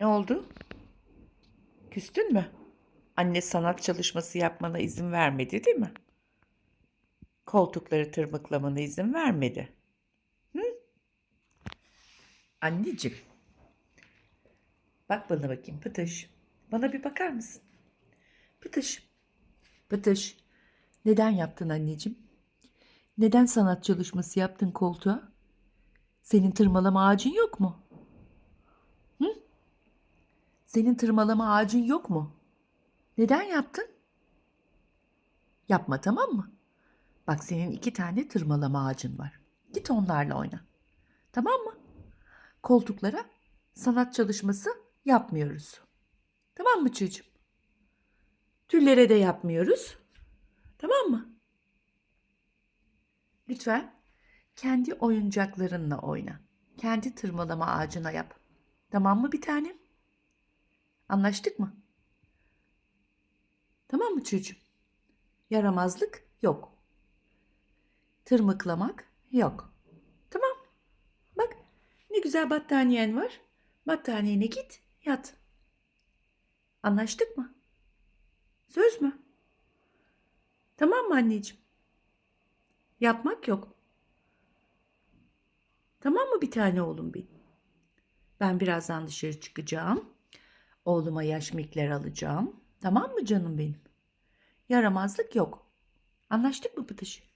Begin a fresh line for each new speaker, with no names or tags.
Ne oldu? Küstün mü? Anne sanat çalışması yapmana izin vermedi değil mi? Koltukları tırmıklamana izin vermedi. Hı? Anneciğim. Bak bana bakayım Pıtış. Bana bir bakar mısın? Pıtış. Pıtış. Neden yaptın anneciğim? Neden sanat çalışması yaptın koltuğa? Senin tırmalama ağacın yok mu? Senin tırmalama ağacın yok mu? Neden yaptın? Yapma tamam mı? Bak senin iki tane tırmalama ağacın var. Git onlarla oyna. Tamam mı? Koltuklara sanat çalışması yapmıyoruz. Tamam mı çocuğum? Tüllere de yapmıyoruz. Tamam mı? Lütfen kendi oyuncaklarınla oyna. Kendi tırmalama ağacına yap. Tamam mı bir tanem? Anlaştık mı? Tamam mı çocuğum? Yaramazlık yok. Tırmıklamak yok. Tamam. Bak ne güzel battaniyen var. Battaniyene git yat. Anlaştık mı? Söz mü? Tamam mı anneciğim? Yapmak yok. Tamam mı bir tane oğlum benim? Ben birazdan dışarı çıkacağım. Oğluma yaş mikler alacağım. Tamam mı canım benim? Yaramazlık yok. Anlaştık mı Pıtış?